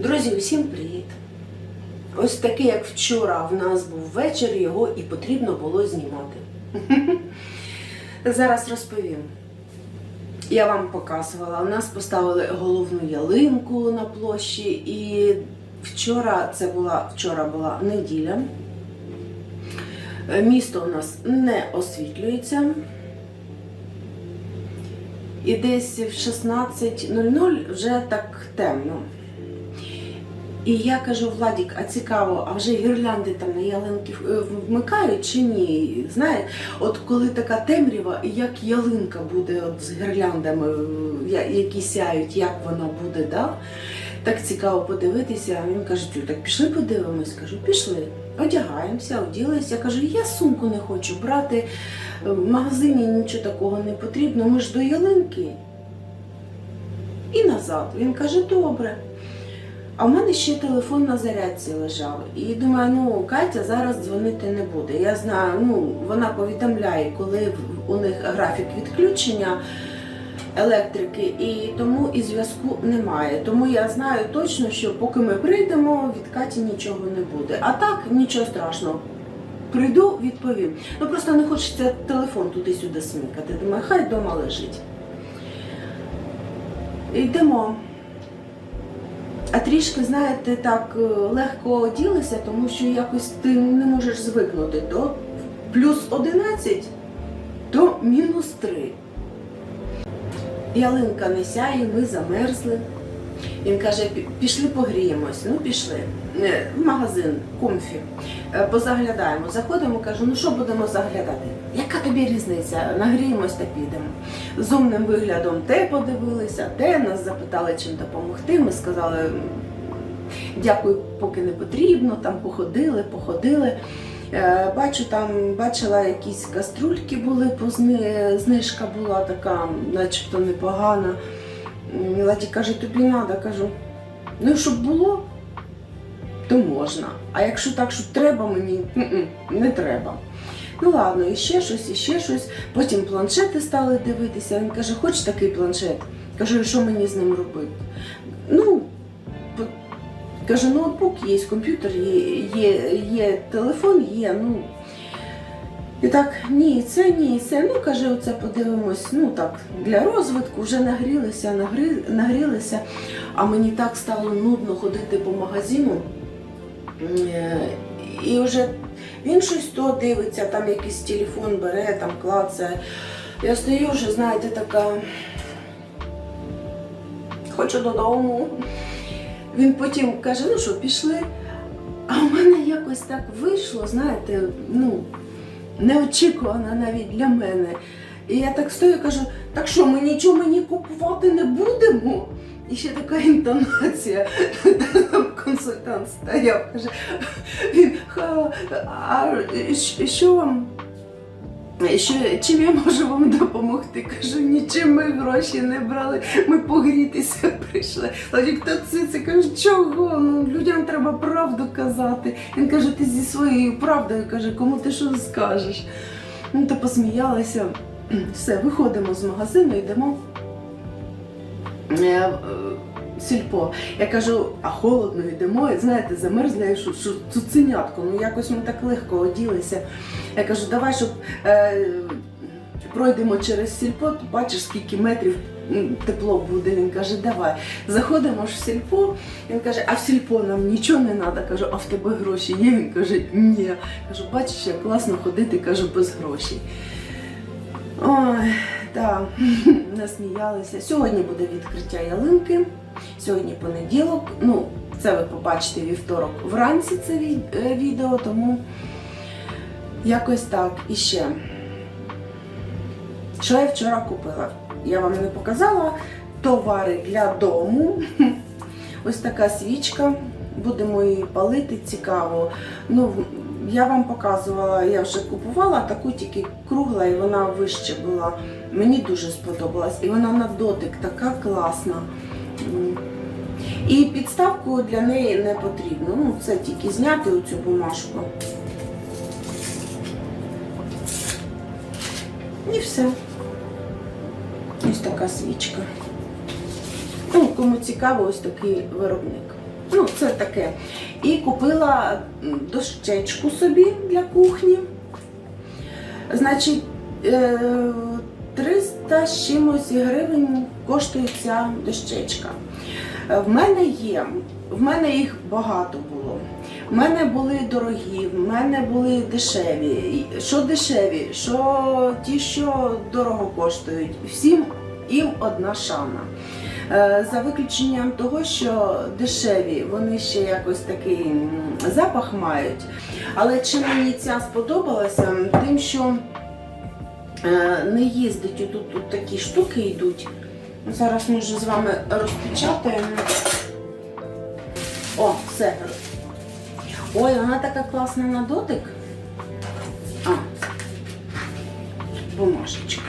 Друзі, усім привіт! Ось такий, як вчора в нас був вечір, його і потрібно було знімати. Зараз розповім. Я вам показувала, у нас поставили головну ялинку на площі, і вчора це була вчора була неділя. Е, Місто у нас не освітлюється. І десь в 16.00 вже так темно. І я кажу, Владік, а цікаво, а вже гірлянди там на ялинки е, вмикають чи ні? Знаєте, от коли така темрява, як ялинка буде от з гірляндами, е, які сяють, як вона буде, да? так цікаво подивитися. А Він каже, «Тю, так пішли подивимось. Кажу, пішли. Одягаємося, оділися. Кажу, я сумку не хочу брати, в магазині нічого такого не потрібно, ми ж до ялинки. І назад. Він каже, добре. А в мене ще телефон на зарядці лежав. І думаю, ну Катя зараз дзвонити не буде. Я знаю, ну вона повідомляє, коли у них графік відключення електрики, і тому і зв'язку немає. Тому я знаю точно, що поки ми прийдемо, від Каті нічого не буде. А так нічого страшного. Прийду, відповім. Ну просто не хочеться телефон туди-сюди смикати. Думаю, хай вдома лежить. Йдемо. А трішки, знаєте, так е, легко оділися, тому що якось ти не можеш звикнути до плюс 11 до мінус 3. Ялинка не сяє, ми замерзли. Він каже, пішли погріємось. Ну, пішли. В магазин, комфі. Е, Позаглядаємо. Заходимо, кажу, ну що будемо заглядати? Яка тобі різниця? Нагріємось та підемо. З умним виглядом те подивилися, те нас запитали, чим допомогти. Ми сказали, дякую, поки не потрібно. Там походили, походили. Е, Бачу, там бачила якісь каструльки були, знижка була така, начебто непогана. М, Ладі каже, тобі треба, кажу, ну щоб було, то можна. А якщо так, що треба мені, не треба. Ну ладно, і ще щось, і ще щось. Потім планшети стали дивитися. Він каже, хоч такий планшет. Кажу, «І що мені з ним робити? Ну, каже, ноутбук є, комп'ютер є, є, є телефон, є. ну. І так, ні, це, ні, це. Ну, каже, оце подивимось, ну так, для розвитку вже нагрілися, нагрі, нагрілися. А мені так стало нудно ходити по магазину. Е, І вже він щось то дивиться, там якийсь телефон бере, там клацає. Я стою вже, знаєте, така. Хочу додому. Він потім каже, ну що, пішли. А в мене якось так вийшло, знаєте, ну, неочікувано навіть для мене. І я так стою і кажу, так що ми нічого мені купувати не будемо? І ще така інтонація. Консультант стояв, каже, він, а що вам? Що, чим я можу вам допомогти? Кажу, нічим ми гроші не брали, ми погрітися прийшли. Тоді хто це, це каже, чого? Ну, людям треба правду казати. Він каже, ти зі своєю правдою каже, кому ти що скажеш? Ну, то посміялися. Все, виходимо з магазину, йдемо. Сільпо. Я кажу, а холодно йдемо, і знаєте, замерзла, що, що цуценятко, ну якось ми так легко оділися. Я кажу, давай, щоб е, пройдемо через сільпо, то бачиш, скільки метрів тепло буде. Він каже, давай. Заходимо ж в сільпо, він каже, а в сільпо нам нічого не треба. Кажу, а в тебе гроші є? Він каже, ні. Кажу, бачиш, як класно ходити, кажу, без грошей. Ой, так, насміялися. Сьогодні буде відкриття ялинки. Сьогодні понеділок. Ну, це ви побачите вівторок вранці це е, відео, тому якось так. І ще. Що я вчора купила? Я вам не показала товари для дому. Ось така свічка. Будемо її палити цікаво. Ну, я вам показувала, я вже купувала таку тільки кругла, і вона вище була. Мені дуже сподобалась. І вона на дотик така класна. І підставку для неї не потрібно. Ну, це тільки зняти оцю бумажку. І все. Ось така свічка. Ну, кому цікаво, ось такий виробник. Ну, це таке. І купила дощечку собі для кухні. Значить, 300 з чимось гривень коштує ця дощечка. Е, В мене є, в мене їх багато було. В мене були дорогі, в мене були дешеві. Що дешеві, що ті, що дорого коштують. Всім їм одна шана. Е, За виключенням того, що дешеві, вони ще якось такий запах мають. Але чим мені ця сподобалася, тим, що не їздить, отут тут такі штуки йдуть. Зараз ми вже з вами розпечатаємо. О, все. Ой, вона така класна на дотик. А, бумажечка.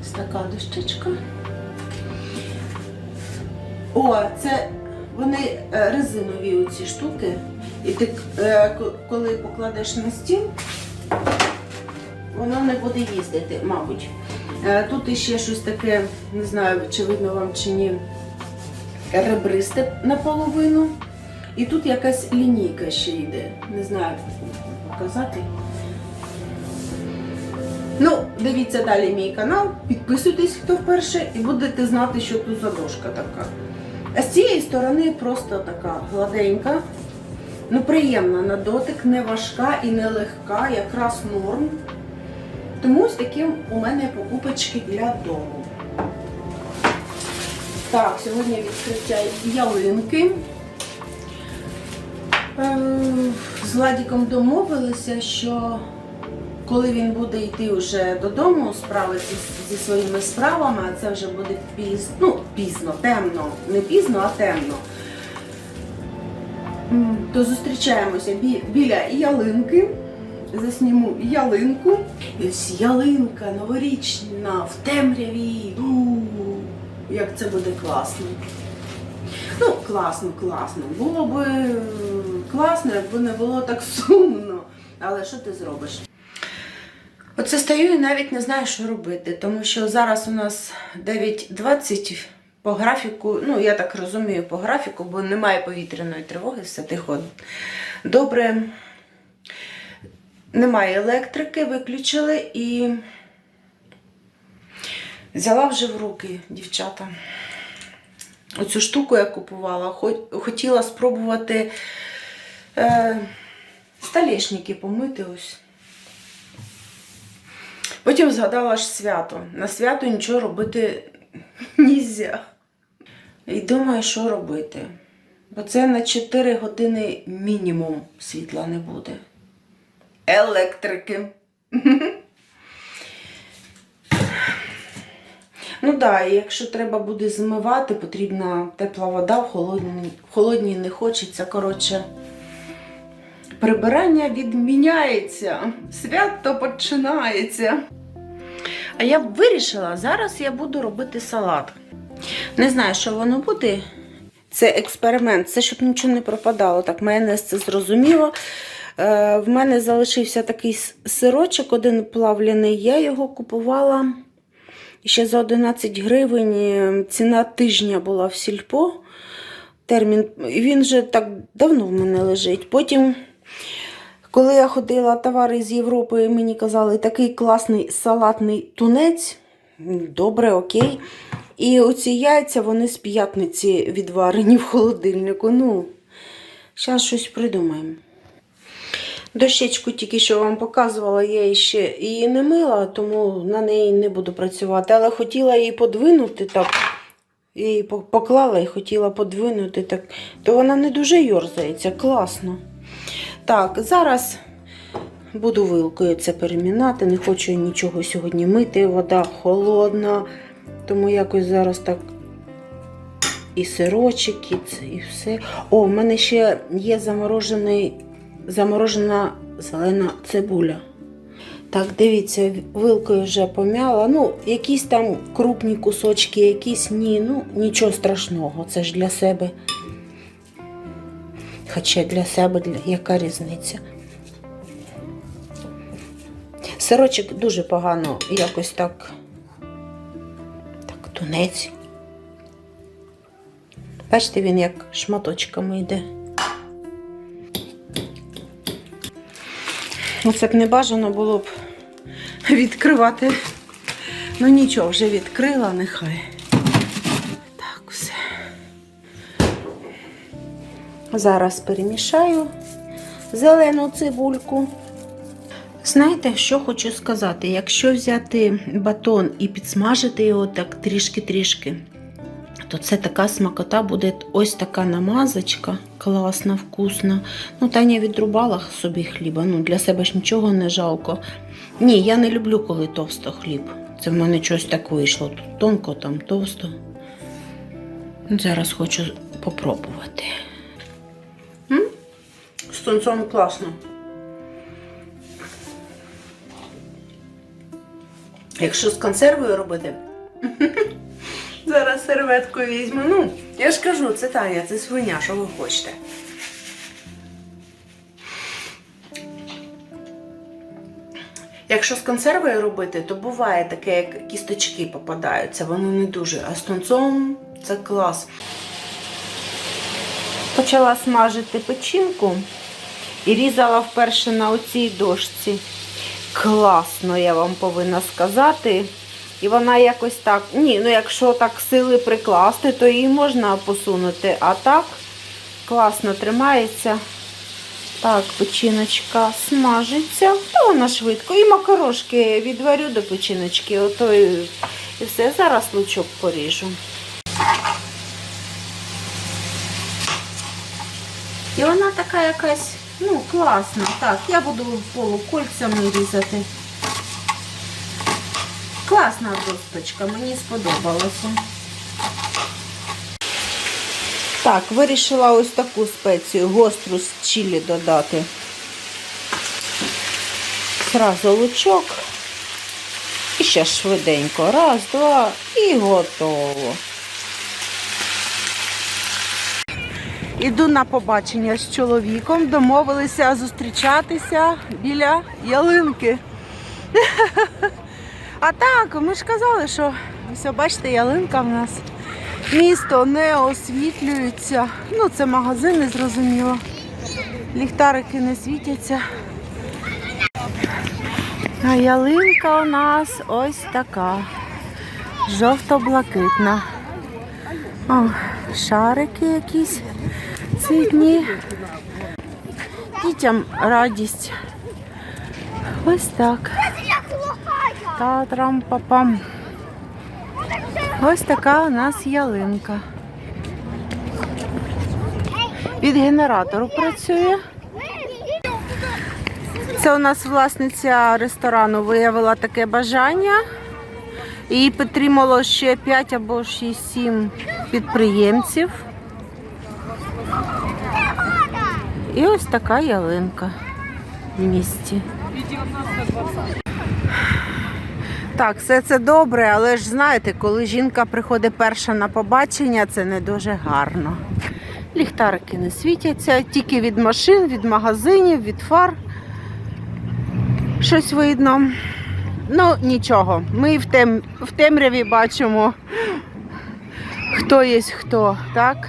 Ось така дощечка. О, це вони е, резинові оці штуки. І ти е, коли покладеш на стіл, воно не буде їздити, мабуть. Е, Тут іще щось таке, не знаю, чи видно вам чи ні, ребристе наполовину. І тут якась лінійка ще йде. Не знаю, як показати. Ну, дивіться далі мій канал, підписуйтесь, хто вперше, і будете знати, що тут за дошка така. А з цієї сторони просто така гладенька. Ну, приємна на дотик, не важка і не легка, якраз норм. Тому ось такі у мене покупочки для дому. Так, сьогодні відкриття ялинки. Е, З Владіком домовилися, що коли він буде йти вже додому, справитися зі своїми справами, а це вже буде пізно, ну, пізно, темно, не пізно, а темно. То зустрічаємося бі- біля ялинки. Засніму ялинку. І ось ялинка новорічна в темряві. У, Як це буде класно. Ну, класно, класно. Було б е, класно, якби не було так сумно. Але що ти зробиш? Оце стою і навіть не знаю, що робити, тому що зараз у нас 9.20 по графіку, ну я так розумію, по графіку, бо немає повітряної тривоги, все тихо. Добре. Немає електрики, виключили і взяла вже в руки дівчата. Оцю штуку я купувала, хотіла спробувати е, столешники помити ось. Потім згадала аж свято. На свято нічого робити нельзя. І думаю, що робити. Бо це на 4 години мінімум світла не буде. Електрики. Ну так, і якщо треба буде змивати, потрібна тепла вода, в холодній, в холодній не хочеться. Коротше, прибирання відміняється, свято починається. А я вирішила, зараз я буду робити салат. Не знаю, що воно буде. Це експеримент, це щоб нічого не пропадало. Так, майонез це зрозуміло. Е, в мене залишився такий сирочок, один плавлений. Я його купувала ще за 11 гривень. Е, Ціна тижня була в сільпо. Термін. Він вже так давно в мене лежить. Потім, коли я ходила товари з Європи, мені казали, такий класний салатний тунець. Добре, окей. І оці яйця вони з п'ятниці відварені в холодильнику. Ну, зараз щось придумаємо. Дощечку тільки що вам показувала, я її ще її не мила, тому на неї не буду працювати. Але хотіла її подвинути так. Я її поклала і хотіла подвинути так. То вона не дуже йорзається, класно. Так, зараз буду вилкою це перемінати. Не хочу нічого сьогодні мити. Вода холодна. Тому якось зараз так і сирочок, і це, і все. О, в мене ще є заморожений, заморожена зелена цибуля. Так, дивіться, вилкою вже помяла. Ну, якісь там крупні кусочки, якісь ні. Ну, нічого страшного, це ж для себе. Хоча для себе для... яка різниця? Сирочок дуже погано якось так. Тунець. Бачите, він як шматочками йде. Оце б не бажано було б відкривати. Ну нічого, вже відкрила, нехай. Так, все. Зараз перемішаю зелену цибульку. Знаєте, що хочу сказати? Якщо взяти батон і підсмажити його так трішки-трішки, то це така смакота буде ось така намазочка, класна, вкусна. Ну, Таня відрубала собі хліба, ну для себе ж нічого не жалко. Ні, я не люблю, коли товсто хліб. Це в мене щось так вийшло. Тут тонко, там товсто. Зараз хочу попробувати. М? З тунцом класно. Якщо з консервою робити, зараз серветку візьму. Ну, я ж кажу, це Таня, це свиня, що ви хочете. Якщо з консервою робити, то буває таке, як кісточки попадаються, вони не дуже. А з тунцом це клас. Почала смажити печінку і різала вперше на оцій дошці. Класно, я вам повинна сказати. І вона якось так. Ні, ну якщо так сили прикласти, то її можна посунути. А так класно тримається. Так, печіночка смажиться, то вона швидко. І макарошки відварю до печіночки, ото і, все. Зараз лучок поріжу. І вона така якась, ну, класна. Так, я буду полукольцями різати. Класна досточка, мені сподобалося. Так, вирішила ось таку спецію гостру з чилі додати. Зразу лучок. І ще швиденько. Раз, два і готово. Іду на побачення з чоловіком, домовилися зустрічатися біля ялинки. А так, ми ж казали, що все, бачите, ялинка в нас. Місто не освітлюється. Ну, це магазини, зрозуміло. Ліхтарики не світяться. А ялинка у нас ось така. Жовто-блакитна. О, шарики якісь цвітні. Дітям радість. Ось так. Та-трам-папам. Ось така у нас ялинка. Від генератору працює. Це у нас власниця ресторану виявила таке бажання. Її підтримало ще 5 або 6-7 підприємців. І ось така ялинка в місті. Так, все це добре, але ж знаєте, коли жінка приходить перша на побачення, це не дуже гарно. Ліхтарики не світяться, тільки від машин, від магазинів, від фар. Щось видно. Ну, нічого. Ми в, тем... в темряві бачимо, хто є хто, так?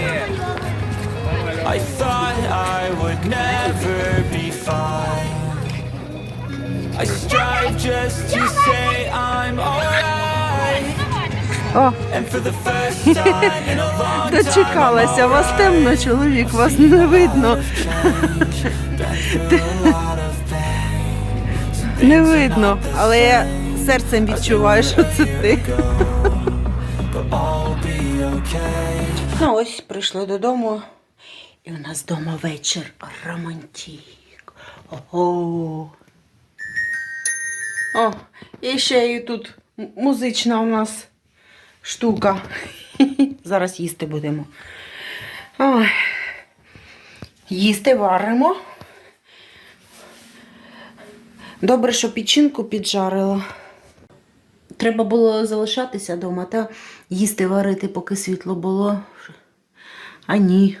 I thought I would never be fine. I strive just to say I'm alright. О, And for the first time in a long time, дочекалася. Вас темно, чоловік, вас не видно. Не видно, але я серцем відчуваю, що це ти. Ну ось прийшли додому, і у нас вдома вечір романтик. Ого. О, і ще і тут музична у нас штука. Зараз їсти будемо. Ой. Їсти варимо. Добре, що печінку піджарила. Треба було залишатися вдома та їсти варити, поки світло було. А ні.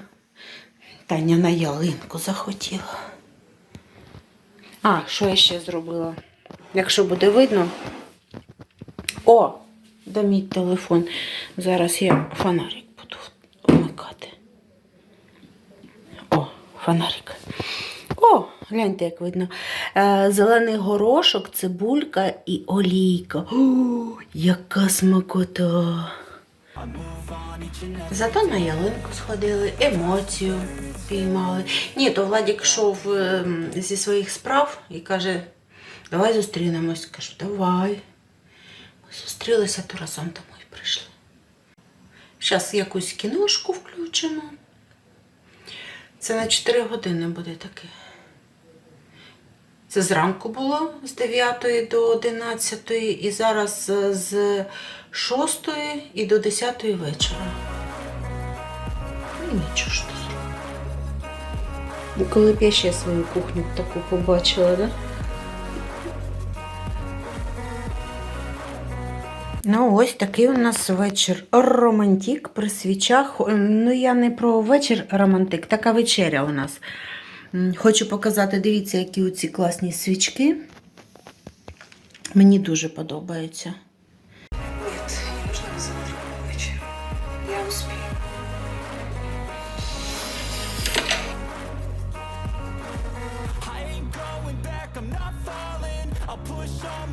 Таня на ялинку захотіла. А, що я ще зробила? Якщо буде видно. О! Де мій телефон. Зараз я фонарик буду вмикати. О, фонарик. О, гляньте, як видно. Е, зелений горошок, цибулька і олійка. О, яка смакота. Зато на ялинку сходили, емоцію піймали. Ні, то Владік йшов ем, зі своїх справ і каже, давай зустрінемось. Кажу, давай. Ми зустрілися, то разом домой прийшли. Зараз якусь кіношку включимо. Це на 4 години буде таке. Це зранку було з 9 до 11 і зараз е, з 6 і до 10 вечора. Ну нічого ж то зробимо. Коли б я ще свою кухню таку побачила, да? Ну, ось такий у нас вечір романтик при свічах. Ну, я не про вечір романтик, така вечеря у нас. Хочу показати, дивіться, які оці класні свічки. Мені дуже подобаються.